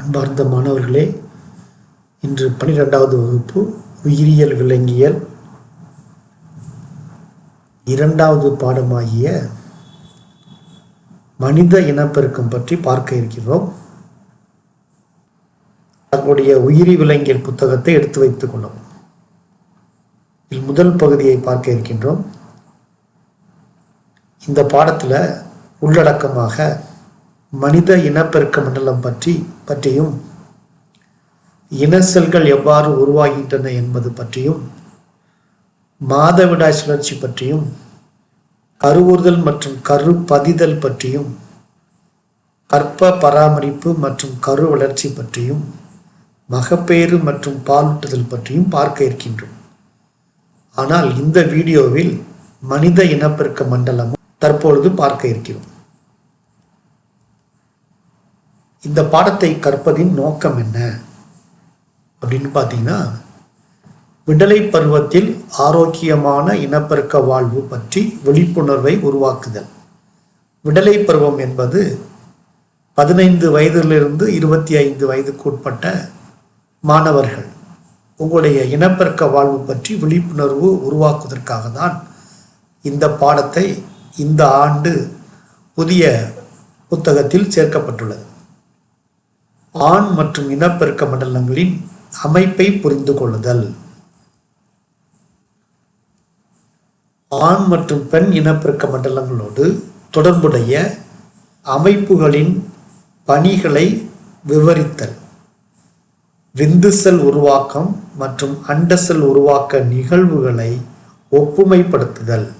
அன்பார்ந்த மாணவர்களே இன்று பனிரெண்டாவது வகுப்பு உயிரியல் விலங்கியல் இரண்டாவது பாடமாகிய மனித இனப்பெருக்கம் பற்றி பார்க்க இருக்கிறோம். தன்னுடைய உயிரி விலங்கியல் புத்தகத்தை எடுத்து வைத்துக் கொள்ளவும் இதில் முதல் பகுதியை பார்க்க இருக்கின்றோம். இந்த பாடத்தில் உள்ளடக்கமாக மனித இனப்பெருக்க மண்டலம் பற்றி பற்றியும் இன செல்கள் எவ்வாறு உருவாகின்றன என்பது பற்றியும் மாதவிடாய் சுழற்சி பற்றியும் கருவுறுதல் மற்றும் கரு பதிதல் பற்றியும் கற்ப பராமரிப்பு மற்றும் கரு வளர்ச்சி பற்றியும் மகப்பேறு மற்றும் பாலூட்டுதல் பற்றியும் பார்க்க இருக்கின்றோம். ஆனால் இந்த வீடியோவில் மனித இனப்பெருக்க மண்டலம் தற்பொழுது பார்க்க இருக்கிறோம். இந்த பாடத்தை கற்பதின் நோக்கம் என்ன? அப்படின்னு பார்த்தீங்கன்னா விடலை பருவத்தில் ஆரோக்கியமான இனப்பெருக்க வாழ்வு பற்றி விழிப்புணர்வை உருவாக்குதல். விடலை பருவம் என்பது பதினைந்து வயதிலிருந்து இருபத்தி ஐந்து வயதுக்கு உட்பட்ட மாணவர்கள் உங்களுடைய இனப்பெருக்க வாழ்வு பற்றி விழிப்புணர்வு உருவாக்குவதற்காக தான் இந்த பாடத்தை இந்த ஆண்டு புதிய புத்தகத்தில் சேர்க்கப்பட்டுள்ளது. ஆண் மற்றும் இனப்பெருக்க மண்டலங்களின் அமைப்பை புரிந்து கொள்ளுதல். ஆண் மற்றும் பெண் இனப்பெருக்க மண்டலங்களோடு தொடர்புடைய அமைப்புகளின் பணிகளை விவரித்தல். விந்து செல் உருவாக்கம் மற்றும் அண்ட செல் உருவாக்க நிகழ்வுகளை ஒப்புமைப்படுத்துதல்.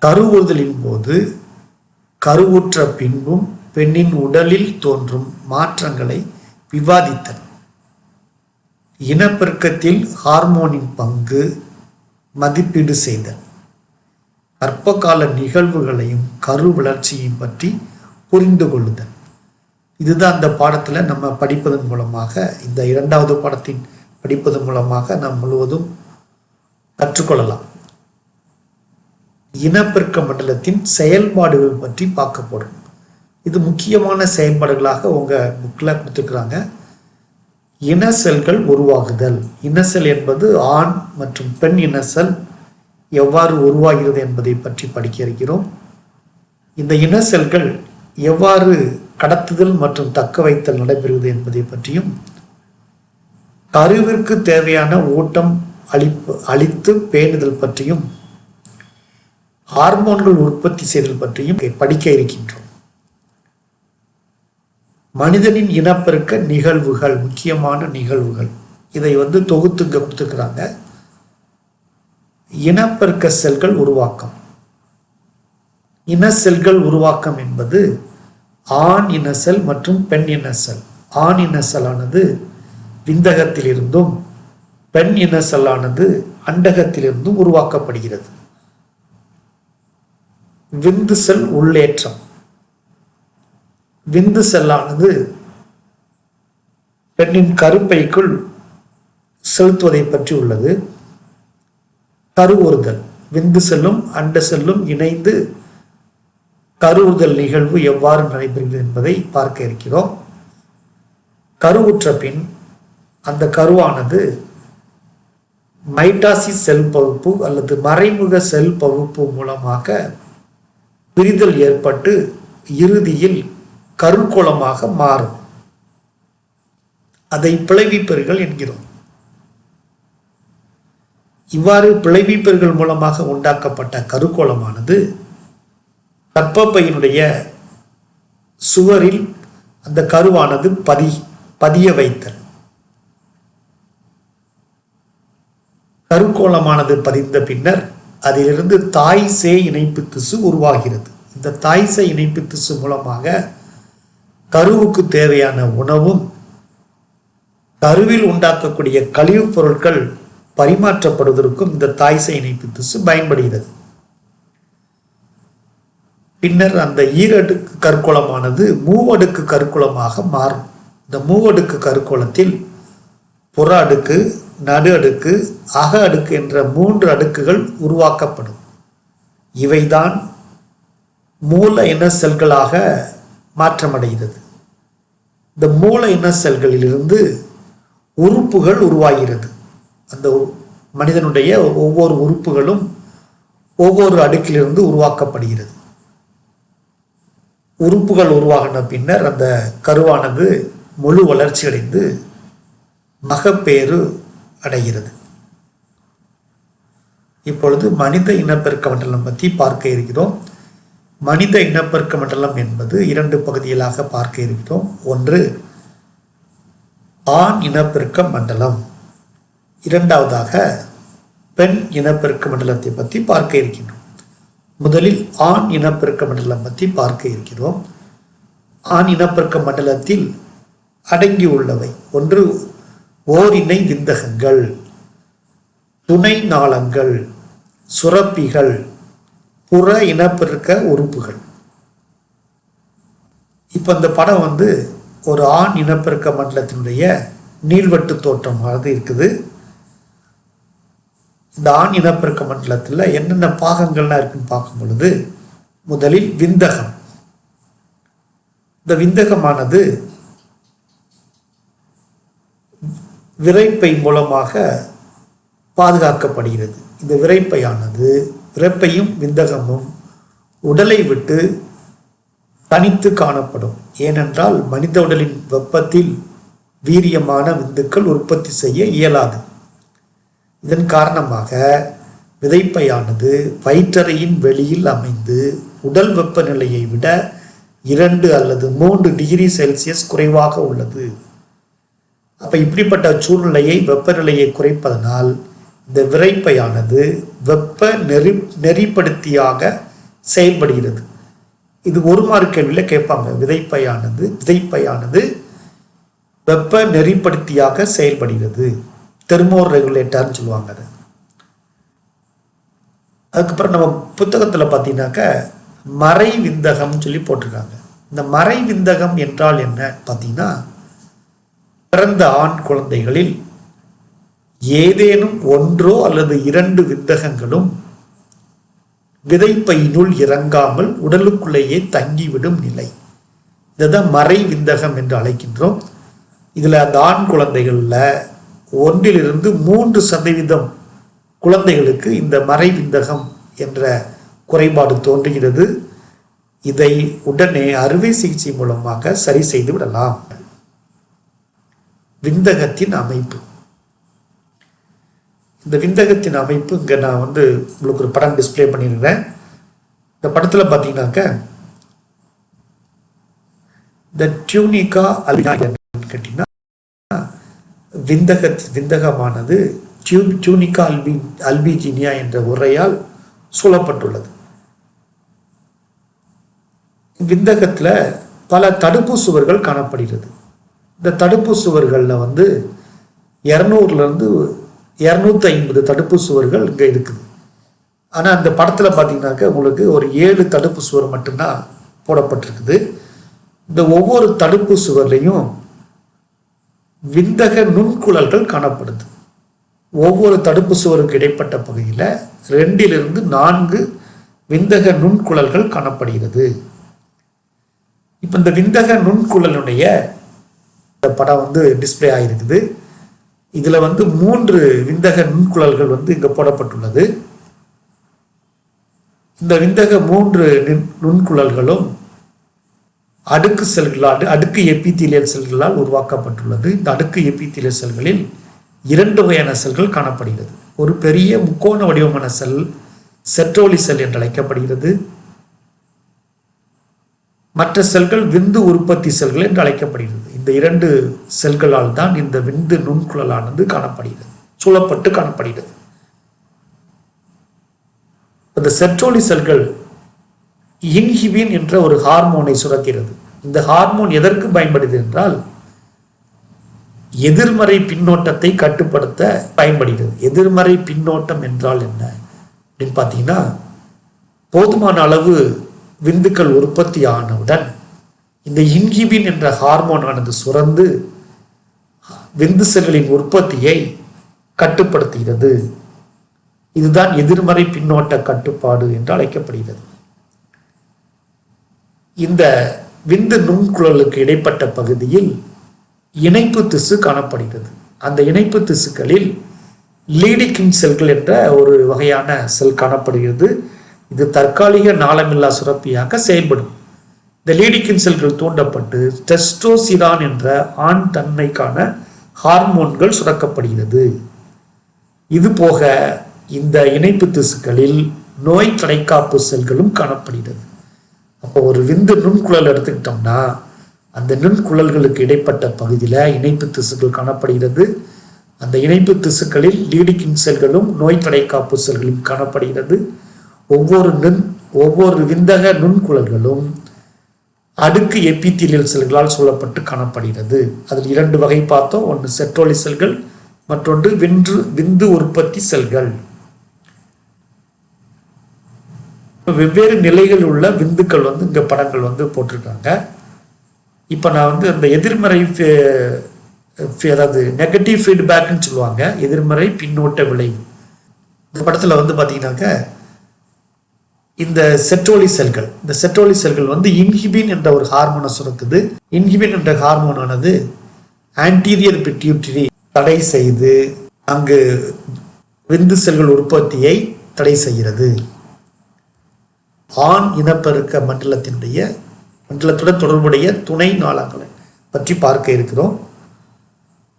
கருவுறுதலின் போது கருவுற்ற பின்பும் பெண்ணின் உடலில் தோன்றும் மாற்றங்களை விவாதித்தல். இனப்பெருக்கத்தில் ஹார்மோனின் பங்கு மதிப்பீடு செய்தல். கற்பகால நிகழ்வுகளையும் கரு வளர்ச்சியையும் பற்றி புரிந்து கொள்ளுதல். இதுதான் அந்த பாடத்தில் நம்ம படிப்பதன் மூலமாக இந்த இரண்டாவது பாடத்தின் படிப்பதன் மூலமாக நாம் முழுவதும் கற்றுக்கொள்ளலாம். இனப்பெருக்க மண்டலத்தின் செயல்பாடுகள் பற்றி பார்க்கப்படும் இது முக்கியமான செயல்பாடுகளாக உங்கள் புக்கில் கொடுத்துருக்குறாங்க. இன செல்கள் உருவாகுதல். இன செல் என்பது ஆண் மற்றும் பெண் இனசல் எவ்வாறு உருவாகிறது என்பதை பற்றி படிக்க இருக்கிறோம். இந்த இன செல்கள் எவ்வாறு கடத்துதல் மற்றும் தக்க வைத்தல் நடைபெறுவது என்பதை பற்றியும் கருவிற்கு தேவையான ஊட்டம் அளிப்பு அளித்து பேணுதல் பற்றியும் ஹார்மோன்கள் உற்பத்தி செய்தல் பற்றியும் படிக்க இருக்கின்றோம். மனிதனின் இனப்பெருக்க நிகழ்வுகள் முக்கியமான நிகழ்வுகள். இதை வந்து தொகுத்து இங்க இனப்பெருக்க செல்கள் உருவாக்கம். இன செல்கள் உருவாக்கம் என்பது ஆண் இன செல் மற்றும் பெண் இன செல். ஆண் இன செல்லானது விந்தகத்திலிருந்தும் பெண் இன செல்லானது அண்டகத்திலிருந்தும் உருவாக்கப்படுகிறது. விந்து செல் உள்ளேற்றம். விந்து செல்லானது பெண்ணின் கருப்பைக்குள் செலுத்துவதை பற்றி உள்ளது. கருவுறுதல் விந்து செல்லும் அண்ட செல்லும் இணைந்து கருவுறுதல் நிகழ்வு எவ்வாறு நடைபெறுகிறது என்பதை பார்க்க இருக்கிறோம். கருவுற்ற பின் அந்த கருவானது மைட்டாசி செல் பகுப்பு அல்லது மறைமுக செல் பகுப்பு மூலமாக பிரிதல் ஏற்பட்டு இறுதியில் கருக்குளமாக மாறும். அதை பிளவிப்பெருகள் என்கிறோம். இவ்வாறு பிளவிப்பெருகள் மூலமாக உண்டாக்கப்பட்ட கருக்கோளமானது கற்பப்பையினுடைய சுவரில் அந்த கருவானது பதி பதிய வைத்தல். கருக்கோளமானது பதிந்த பின்னர் அதிலிருந்து தாய் சே இணைப்பு திசு உருவாகிறது. இந்த தாய் சே இணைப்பு திசு மூலமாக கருவுக்கு தேவையான உணவும் கருவில் உண்டாக்கக்கூடிய கழிவுப் பொருட்கள் பரிமாற்றப்படுவதற்கும் இந்த தாய் சே இணைப்பு திசு பயன்படுகிறது. பின்னர் அந்த ஈரடுக்கு கற்குளமானது மூவடுக்கு கற்குளமாக மாறும். இந்த மூவடுக்கு கற்குளத்தில் புற அடுக்கு நடு அடுக்கு அக அடுக்கு என்ற மூன்று அடுக்குகள் உருவாக்கப்படும். இவைதான் மூல இன செல்களாக மாற்றமடைகிறது இந்த மூல இன செல்களிலிருந்து உறுப்புகள் உருவாகிறது. அந்த உ- மனிதனுடைய ஒவ்வொரு உறுப்புகளும் ஒவ்வொரு அடுக்கிலிருந்து உருவாக்கப்படுகிறது. உறுப்புகள் உருவாகின பின்னர் அந்த கருவானது முழு வளர்ச்சி அடைந்து மகப்பேறு அடைகிறது. இப்பொழுது மனித இனப்பெருக்க மண்டலம் பற்றி பார்க்க இருக்கிறோம். மனித இனப்பெருக்க மண்டலம் என்பது இரண்டு பகுதிகளாக பார்க்க இருக்கிறோம். ஒன்று ஆண் இனப்பெருக்க மண்டலம் இரண்டாவதாக பெண் இனப்பெருக்க மண்டலத்தை பற்றி பார்க்க இருக்கின்றோம். முதலில் ஆண் இனப்பெருக்க மண்டலம் பற்றி பார்க்க இருக்கிறோம். ஆண் இனப்பெருக்க மண்டலத்தில் அடங்கியுள்ளவை. ஒன்று ஓரிணை விந்தகங்கள் துணை நாளங்கள் சுரப்பிகள் புற இனப்பெருக்க உறுப்புகள். இப்போ இந்த படம் வந்து ஒரு ஆண் இனப்பெருக்க மண்டலத்தினுடைய நீள்வட்டு தோற்றமாக இருக்குது. இந்த ஆண் இனப்பெருக்க மண்டலத்தில் என்னென்ன பாகங்கள்லாம் இருக்குன்னு பார்க்கும் பொழுது முதலில் விந்தகம். இந்த விந்தகமானது விரைப்பை மூலமாக பாதுகாக்கப்படுகிறது. இந்த விரைப்பையானது பிறப்பையும் விந்தகமும் உடலை விட்டு தனித்து காணப்படும். ஏனென்றால் மனித உடலின் வெப்பத்தில் வீரியமான விந்துக்கள் உற்பத்தி செய்ய இயலாது. இதன் காரணமாக விதைப்பையானது வயிற்றறையின் வெளியில் அமைந்து உடல் வெப்பநிலையை விட இரண்டு அல்லது மூன்று டிகிரி செல்சியஸ் குறைவாக உள்ளது. அப்ப இப்படிப்பட்ட சூழ்நிலையை வெப்பநிலையை குறைப்பதனால் இந்த விரைப்பையானது வெப்ப நெறி நெறிப்படுத்தியாக செயல்படுகிறது. இது ஒரு மார்க் கேள்வியில் கேட்பாங்க. விதைப்பையானது விதைப்பையானது வெப்ப நெறிப்படுத்தியாக செயல்படுகிறது. தெர்மோ ரெகுலேட்டர்னு சொல்லுவாங்க அது. அதுக்கப்புறம் நம்ம புத்தகத்தில் பார்த்தீங்கன்னாக்க மறை விந்தகம்னு சொல்லி போட்டிருக்காங்க. இந்த மறை விந்தகம் என்றால் என்ன? பார்த்தீங்கன்னா பிறந்த ஆண் குழந்தைகளில் ஏதேனும் ஒன்றோ அல்லது இரண்டு விந்தகங்களும் விதைப்பையினுள் இறங்காமல் உடலுக்குள்ளேயே தங்கிவிடும் நிலை. இதுதான் மறை விந்தகம் என்று அழைக்கின்றோம். இதில் அந்த ஆண் குழந்தைகளில் ஒன்றிலிருந்து மூன்று சதவீதம் குழந்தைகளுக்கு இந்த மறை விந்தகம் என்ற குறைபாடு தோன்றுகிறது. இதை உடனே அறுவை சிகிச்சை மூலமாக சரி செய்து விடலாம். விந்தகத்தின் அமைப்பு. இந்த விந்தகத்தின் அமைப்பு இங்கே நான் வந்து உங்களுக்கு ஒரு படம் டிஸ்ப்ளே பண்ணியிருக்கிறேன் இந்த படத்தில் பார்த்தீங்கன்னாக்க இந்த டியூனிகா அல்வினா என்னன்னு கேட்டிங்கன்னா விந்தக விந்தகமானது டியூ டியூனிகா அல்பி அல்பிஜினியா என்ற உரையால் சூழப்பட்டுள்ளது. விந்தகத்தில் பல தடுப்பு சுவர்கள் காணப்படுகிறது. இந்த தடுப்பு சுவர்களில் வந்து இரநூறுலேருந்து இரநூத்தி ஐம்பது தடுப்பு சுவர்கள் இங்கே இருக்குது. ஆனால் அந்த படத்தில் பார்த்தீங்கன்னாக்க உங்களுக்கு ஒரு ஏழு தடுப்பு சுவர் மட்டும்தான் போடப்பட்டிருக்குது. இந்த ஒவ்வொரு தடுப்பு சுவர்லையும் விந்தக நுண்குழல்கள் காணப்படுது. ஒவ்வொரு தடுப்பு சுவருக்கு இடைப்பட்ட பகுதியில் ரெண்டிலிருந்து நான்கு விந்தக நுண்குழல்கள் காணப்படுகிறது. இப்போ இந்த விந்தக நுண்குழலுடைய இந்த படம் வந்து டிஸ்ப்ளே ஆகிருக்குது இதில் வந்து மூன்று விந்தக நுண்குழல்கள் வந்து இங்கே போடப்பட்டுள்ளது. இந்த விந்தக மூன்று நுண்குழல்களும் அடுக்கு செல்களால் அடுக்கு எபித்தீலியல் செல்களால் உருவாக்கப்பட்டுள்ளது. இந்த அடுக்கு எபித்தீலியல் செல்களில் இரண்டு வகையான செல்கள் காணப்படுகிறது. ஒரு பெரிய முக்கோண வடிவமான செல் செட்ரோலி செல் என்று அழைக்கப்படுகிறது. மற்ற செல்கள் விந்து உற்பத்தி செல்கள் என்று அழைக்கப்படுகிறது. இந்த இரண்டு செல்களால் தான் இந்த விந்து நுண்குழலானது காணப்படுகிறது சூழப்பட்டு காணப்படுகிறது. அந்த செட்ரோலி செல்கள் இன்ஹிபின் என்ற ஒரு ஹார்மோனை சுரக்கிறது. இந்த ஹார்மோன் எதற்கு பயன்படுது என்றால் எதிர்மறை பின்னோட்டத்தை கட்டுப்படுத்த பயன்படுகிறது. எதிர்மறை பின்னோட்டம் என்றால் என்ன அப்படின்னு பார்த்தீங்கன்னா போதுமான அளவு விந்துக்கள் உற்பத்தி ஆனவுடன் இந்த இன்ஹிபின் என்ற ஹார்மோனானது சுரந்து விந்து செல்களின் உற்பத்தியை கட்டுப்படுத்துகிறது. இதுதான் எதிர்மறை பின்னோட்ட கட்டுப்பாடு என்று அழைக்கப்படுகிறது. இந்த விந்து நுண்குழலுக்கு இடைப்பட்ட பகுதியில் இணைப்பு திசு காணப்படுகிறது. அந்த இணைப்பு திசுக்களில் லீடிக்கின் செல்கள் என்ற ஒரு வகையான செல் காணப்படுகிறது. இது தற்காலிக நாளமில்லா சுரப்பியாக செயல்படும். இந்த லீடிக்கின் செல்கள் தூண்டப்பட்டு டெஸ்டோசிரான் என்ற ஆண் தன்மைக்கான ஹார்மோன்கள் சுரக்கப்படுகிறது. இது போக இந்த இணைப்பு திசுக்களில் நோய் தடைக்காப்பு செல்களும் காணப்படுகிறது. அப்போ ஒரு விந்து நுண்குழல் எடுத்துக்கிட்டோம்னா அந்த நுண்குழல்களுக்கு இடைப்பட்ட பகுதியில் இணைப்பு திசுக்கள் காணப்படுகிறது. அந்த இணைப்பு திசுக்களில் லீடிக்கின் செல்களும் நோய் தடைக்காப்பு செல்களும் காணப்படுகிறது. ஒவ்வொரு நுண் ஒவ்வொரு விந்தக நுண்குழல்களும் அடுக்கு எபித்தீலியல் செல்களால் சூழப்பட்டு காணப்படுகிறது. அதில் இரண்டு வகை பார்த்தோம். ஒன்று செட்ரோலி செல்கள் மற்றொன்று வின்று விந்து உற்பத்தி செல்கள் வெவ்வேறு நிலைகள் உள்ள விந்துக்கள் வந்து இங்கே படங்கள் வந்து போட்டிருக்காங்க. இப்போ நான் வந்து அந்த எதிர்மறை அதாவது நெகட்டிவ் ஃபீட்பேக்னு சொல்லுவாங்க. எதிர்மறை பின்னோட்ட விளைவு. இந்த படத்தில் வந்து பார்த்தீங்கன்னாக்க இந்த செட்ரோலி செல்கள் இந்த செட்ரோலி செல்கள் வந்து இன்ஹிபின் என்ற ஒரு ஹார்மோனை சுரக்குது. இன்ஹிபின் என்ற ஹார்மோனானது ஆன்டீரியர் பிட்யூட்டரி தடை செய்து அங்கு விந்து செல்கள் உற்பத்தியை தடை செய்கிறது. ஆண் இனப்பெருக்க மண்டலத்தினுடைய மண்டலத்துடன் தொடர்புடைய துணை நாளங்களை பற்றி பார்க்க இருக்கிறோம்.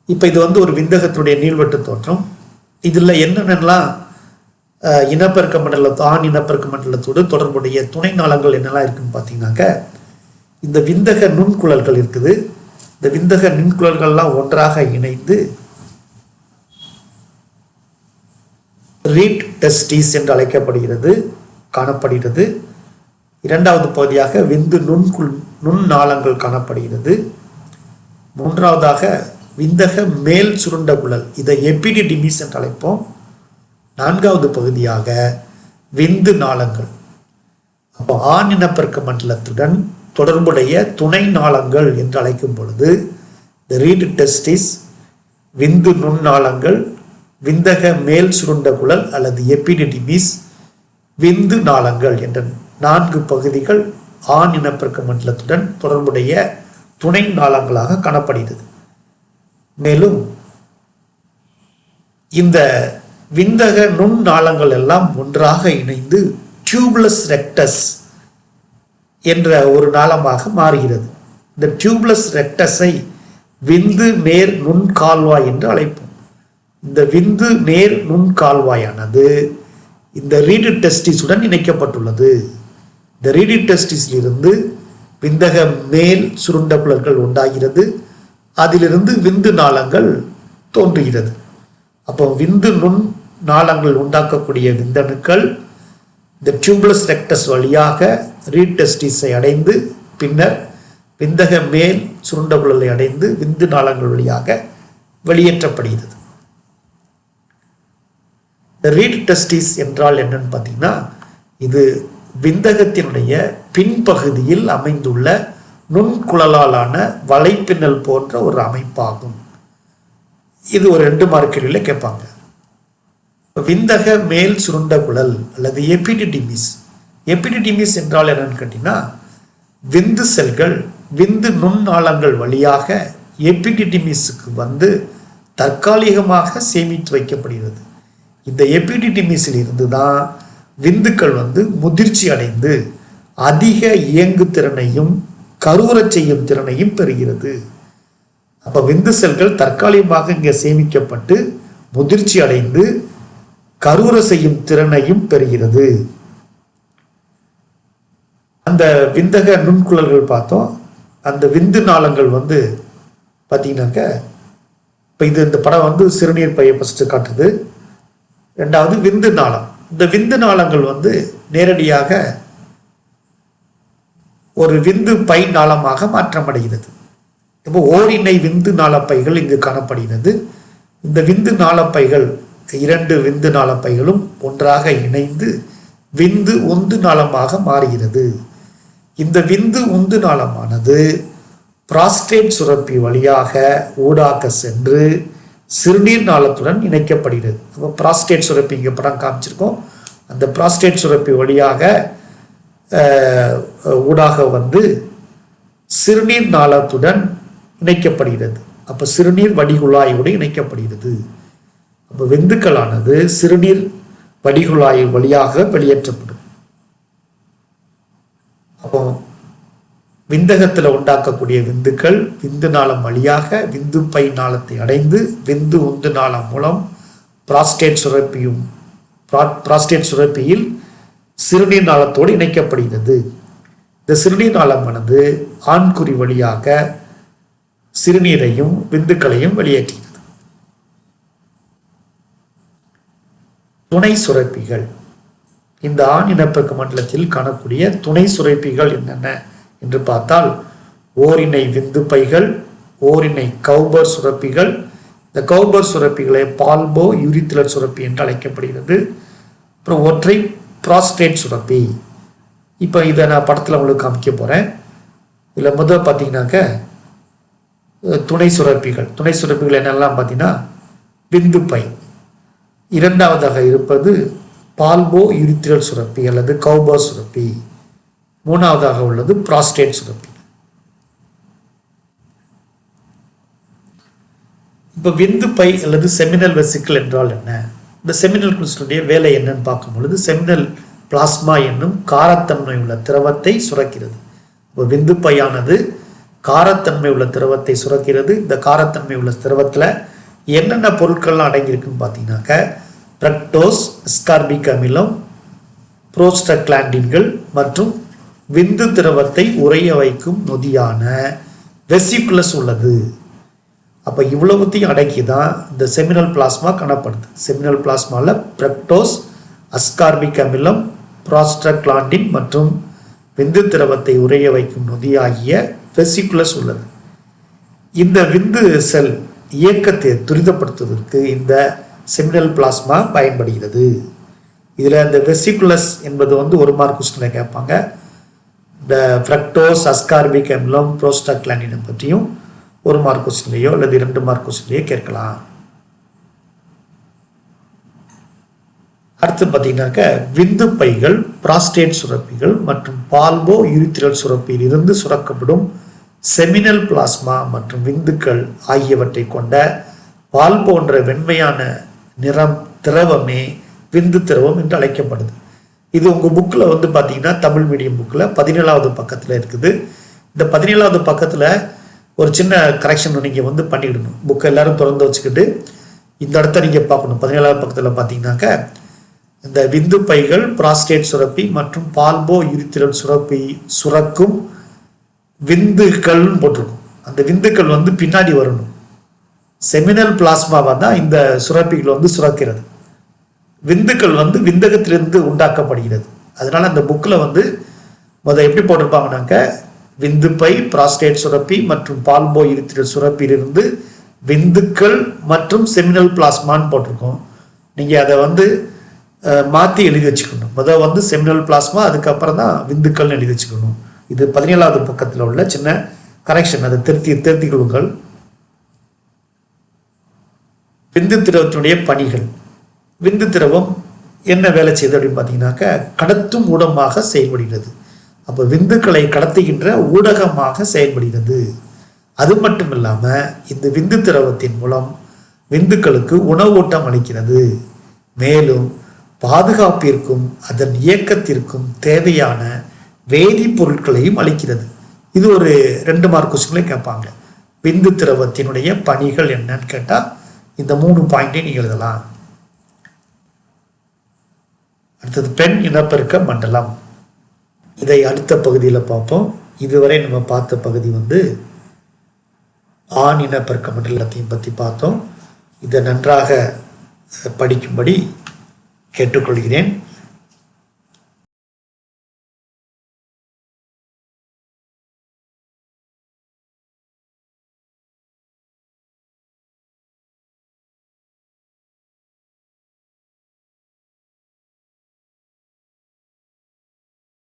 இப்போ இது வந்து ஒரு விந்தகத்துடைய நீள்வட்ட தோற்றம். இதில் என்னென்னலாம் இனப்பெருக்க மண்டலத்து ஆண் இனப்பெருக்க மண்டலத்தோடு தொடர்புடைய துணை நாளங்கள் என்னெல்லாம் இருக்குன்னு பார்த்தீங்கன்னாக்க இந்த விந்தக நுண்குழல்கள் இருக்குது. இந்த விந்தக நுண்குழல்கள்லாம் ஒன்றாக இணைந்து ரீட் டெஸ்டிஸ் என்று அழைக்கப்படுகிறது காணப்படுகிறது. இரண்டாவது பகுதியாக விந்து நுண்குள் நுண் நாளங்கள் காணப்படுகிறது. மூன்றாவதாக விந்தக மேல் சுருண்ட குழல் இதை எபிடிடிமிஸ் என்று அழைப்போம். நான்காவது பகுதியாக விந்து நாளங்கள். அப்போ ஆண் இனப்பெருக்க மண்டலத்துடன் தொடர்புடைய துணை நாளங்கள் என்று அழைக்கும் பொழுது ரீடு டெஸ்டிஸ் விந்து நுண்ணாளங்கள் விந்தக மேல் சுருண்ட குழல் அல்லது எபிடிடிமிஸ் விந்து நாளங்கள் என்ற நான்கு பகுதிகள் ஆண் இனப்பெருக்க மண்டலத்துடன் தொடர்புடைய துணை நாளங்களாக காணப்படுகிறது. மேலும் இந்த விந்தக நுண் நாளங்கள் எல்லாம் ஒன்றாக இணைந்து டியூப்லஸ் ரெக்டஸ் என்ற ஒரு நாளமாக மாறுகிறது. இந்த டியூப்லஸ் ரெக்டஸை விந்து நேர் நுண் கால்வாய் என்று அழைப்போம். இந்த விந்து நேர் நுண் கால்வாயானது இந்த ரீடு டெஸ்டிஸுடன் இணைக்கப்பட்டுள்ளது. இந்த ரீடு டெஸ்டிஸிலிருந்து விந்தக மேல் சுருண்ட புலர்கள் உண்டாகிறது. அதிலிருந்து விந்து நாளங்கள் தோன்றுகிறது. அப்போ விந்து நுண் நாளங்கள் உண்டாக்கக்கூடிய விந்தணுக்கள் இந்த டியூப்லஸ் ரெக்டஸ் வழியாக ரீடெஸ்டிஸை அடைந்து பின்னர் விந்தக மேல் சுருண்டகுழலை அடைந்து விந்து நாளங்கள் வழியாக வெளியேற்றப்படுகிறது. இந்த ரீட் டெஸ்டிஸ் என்றால் என்னன்னு பார்த்தீங்கன்னா இது விந்தகத்தினுடைய பின்பகுதியில் அமைந்துள்ள நுண்குழலாலான வலைப்பின்னல் போன்ற ஒரு அமைப்பாகும். இது ஒரு ரெண்டு மார்க்கெட்டில் கேட்பாங்க. விந்தக மேல் சுருண்ட குழல் அல்லது எபிடிடிமிஸ். எபிடிடிமிஸ் என்றால் என்னன்னு கேட்டீங்கன்னா விந்து செல்கள் விந்து நுண்ணாளங்கள் வழியாக எபிடிடிமிஸுக்கு வந்து தற்காலிகமாக சேமித்து வைக்கப்படுகிறது. இந்த எபிடிடிமிஸில் இருந்து தான் விந்துக்கள் வந்து முதிர்ச்சி அடைந்து அதிக இயங்கு திறனையும் கருவுறச் செய்யும் திறனையும் பெறுகிறது. அப்போ விந்து செல்கள் தற்காலிகமாக இங்கே சேமிக்கப்பட்டு முதிர்ச்சி அடைந்து கருவுற செய்யும் திறனையும் பெறுகிறது. அந்த விந்தக நுண்குழல்கள் பார்த்தோம். அந்த விந்து நாளங்கள் வந்து பார்த்தீங்கன்னாக்க இப்போ இது இந்த படம் வந்து சிறுநீர் பையை ஃபஸ்ட்டு காட்டுது. ரெண்டாவது விந்து நாளம். இந்த விந்து நாளங்கள் வந்து நேரடியாக ஒரு விந்து பை நாளமாக மாற்றமடைகிறது. இப்போ ஓரிணை விந்து நாளப்பைகள் இங்கு காணப்படுகிறது. இந்த விந்து நாளப்பைகள் இரண்டு விந்து நாளப்பைகளும் ஒன்றாக இணைந்து விந்து உந்து நாளமாக மாறுகிறது. இந்த விந்து உந்து நாளமானது பிராஸ்டேட் சுரப்பி வழியாக ஊடாக சென்று சிறுநீர் நாளத்துடன் இணைக்கப்படுகிறது. அப்போ பிராஸ்டேட் சுரப்பி இங்கே படம் காமிச்சிருக்கோம். அந்த பிராஸ்டேட் சுரப்பி வழியாக ஊடாக வந்து சிறுநீர் நாளத்துடன் இணைக்கப்படுகிறது. அப்போ சிறுநீர் வடிகுழாயோடு இணைக்கப்படுகிறது. அப்போ விந்துக்களானது சிறுநீர் வடிகுழாய் வழியாக வெளியேற்றப்படும். அப்போ விந்தகத்தில் உண்டாக்கக்கூடிய விந்துக்கள் விந்து நாளம் வழியாக விந்து பை நாளத்தை அடைந்து விந்து உந்து நாளம் மூலம் பிராஸ்டேட் சுரப்பியும் பிராஸ்டேட் சுரப்பியில் சிறுநீர் நாளத்தோடு இணைக்கப்படுகிறது. இந்த சிறுநீர் நாளமானது ஆண்குறி வழியாக சிறுநீரையும் விந்துக்களையும் வெளியேற்றின துணை சுரப்பிகள். இந்த ஆண் இனப்பெருக்க மண்டலத்தில் காணக்கூடிய துணை சுரப்பிகள் என்னென்ன என்று பார்த்தால் ஓரிணை விந்து பைகள் ஓரிணை கௌபர் சுரப்பிகள். இந்த கௌபர் சுரப்பிகளை பால்போ யூரித்திலர் சுரப்பி என்று அழைக்கப்படுகிறது. அப்புறம் ஒற்றை ப்ராஸ்டேட் சுரப்பி. இப்போ இதை நான் படத்தில் உங்களுக்கு காமிக்க போகிறேன் இதில் முதல் பார்த்தீங்கன்னாக்க துணை சுரப்பிகள். துணை சுரப்பிகள் என்னெல்லாம் பார்த்தீங்கன்னா விந்து பை. இரண்டாவதாக இருப்பது பால்போ இருத்திரல் சுரப்பி அல்லது கௌபா சுரப்பி. மூணாவதாக உள்ளது ப்ராஸ்டேட் சுரப்பி. இப்போ விந்து பை அல்லது செமினல் வெசிக்கல் என்றால் என்ன? இந்த செமினல் கிறிஸ்டனுடைய வேலை என்னன்னு பார்க்கும் பொழுது செமினல் பிளாஸ்மா என்னும் காரத்தன்மை உள்ள திரவத்தை சுரக்கிறது. இப்போ விந்து பையானது காரத்தன்மை உள்ள திரவத்தை சுரக்கிறது. இந்த காரத்தன்மை உள்ள திரவத்தில் என்னென்ன பொருட்கள்லாம் அடங்கியிருக்குன்னு பார்த்தீங்கன்னாக்க பிரக்டோஸ் ஸ்கார்பிக் அமிலம் புரோஸ்டக்லாண்டின்கள் மற்றும் விந்து திரவத்தை உறைய வைக்கும் நொதியான வெசிகுலஸ் உள்ளது. அப்போ இவ்வளவுத்தையும் அடக்கி தான் இந்த செமினல் பிளாஸ்மா காணப்படுது. செமினல் பிளாஸ்மாவில் பிரக்டோஸ் அஸ்கார்பிக் அமிலம் ப்ராஸ்டக்லாண்டின் மற்றும் விந்து திரவத்தை உறைய வைக்கும் நொதியாகிய வெசிகுலஸ் உள்ளது. இந்த விந்து செல் இயக்கத்தை துரிதப்படுத்துவதற்கு இந்த செமினல் பிளாஸ்மா பயன்படுகிறது. இதில் இந்த வெசிகுலஸ் என்பது வந்து ஒரு மார்க் கொஸ்டினில் கேட்பாங்க. இந்த ஃப்ரக்டோஸ் அஸ்கார்பிக் அமிலம் ப்ரோஸ்டாக்லாண்டினை பற்றியும் ஒரு மார்க் கொஸ்டின்லேயோ அல்லது இரண்டு மார்க் கொஸ்டின்லேயோ கேட்கலாம். அடுத்து பார்த்தீங்கன்னாக்க விந்து பைகள் பிராஸ்டேட் சுரப்பிகள் மற்றும் பால்போ யூரித்திரல் சுரப்பியில் இருந்து சுரக்கப்படும் செமினல் பிளாஸ்மா மற்றும் விந்துக்கள் ஆகியவற்றை கொண்ட பால் போன்ற வெண்மையான நிறம் திரவமே விந்து திரவம் என்று அழைக்கப்படுது. இது உங்கள் புக்கில் வந்து பார்த்தீங்கன்னா தமிழ் மீடியம் புக்கில் பதினேழாவது பக்கத்தில் இருக்குது. இந்த பதினேழாவது பக்கத்தில் ஒரு சின்ன கரெக்ஷன் நீங்கள் வந்து பண்ணிவிடணும் புக்கை எல்லாரும் திறந்து வச்சுக்கிட்டு இந்த இடத்த நீங்கள் பார்க்கணும். பதினேழாவது பக்கத்தில் பார்த்தீங்கன்னாக்க இந்த விந்து பைகள் பிராஸ்டேட் சுரப்பி மற்றும் பால்போ இருத்திரல் சுரப்பி சுரக்கும் விந்துக்கள்னு போட்டிருக்கும். அந்த விந்துக்கள் வந்து பின்னாடி வரணும். செமினல் பிளாஸ்மாவை தான் இந்த சுரப்பிகள் வந்து சுரக்கிறது. விந்துக்கள் வந்து விந்தகத்திலிருந்து உண்டாக்கப்படுகிறது. அதனால அந்த புக்கில் வந்து முதல் எப்படி போட்டிருப்பாங்கனாக்க விந்துப்பை பிராஸ்டேட் சுரப்பி மற்றும் பால்போ இருக்கிற சுரப்பியிலிருந்து விந்துக்கள் மற்றும் செமினல் பிளாஸ்மான்னு போட்டிருக்கோம். நீங்கள் அதை வந்து மாற்றி எழுதி வச்சுக்கணும். முதல் வந்து செமினல் பிளாஸ்மா அதுக்கப்புறம் தான் விந்துக்கள்னு எழுதி வச்சுக்கணும். இது பதினேழாவது பக்கத்தில் உள்ள சின்ன கரெக்ஷன் அதை திருத்தி திருத்திக் கொள்ளுங்கள் விந்து திரவத்தினுடைய பணிகள். விந்து திரவம் என்ன வேலை செய்யுது அப்படின்னு பார்த்தீங்கன்னாக்க கடத்தும் ஊடகமாக செயல்படுகிறது. அப்போ விந்துக்களை கடத்துகின்ற ஊடகமாக செயல்படுகிறது. அது மட்டும் இல்லாமல் இந்த விந்து திரவத்தின் மூலம் விந்துக்களுக்கு உணவூட்டம் அளிக்கிறது. மேலும் பாதுகாப்பிற்கும் அதன் இயக்கத்திற்கும் தேவையான வேதிப்பொருட்களையும் அளிக்கிறது. இது ஒரு ரெண்டு மார்க் கொஸ்டின்ல கேட்பாங்க. விந்து திரவத்தினுடைய பணிகள் என்னன்னு கேட்டால் இந்த மூணு பாயிண்டையும் நீங்கள் எழுதலாம். அடுத்தது பெண் இனப்பெருக்க மண்டலம். இதை அடுத்த பகுதியில் பார்ப்போம். இதுவரை நம்ம பார்த்த பகுதி வந்து ஆண் இனப்பெருக்க மண்டலத்தையும் பற்றி பார்த்தோம். இதை நன்றாக படிக்கும்படி கேட்டுக்கொள்கிறேன்.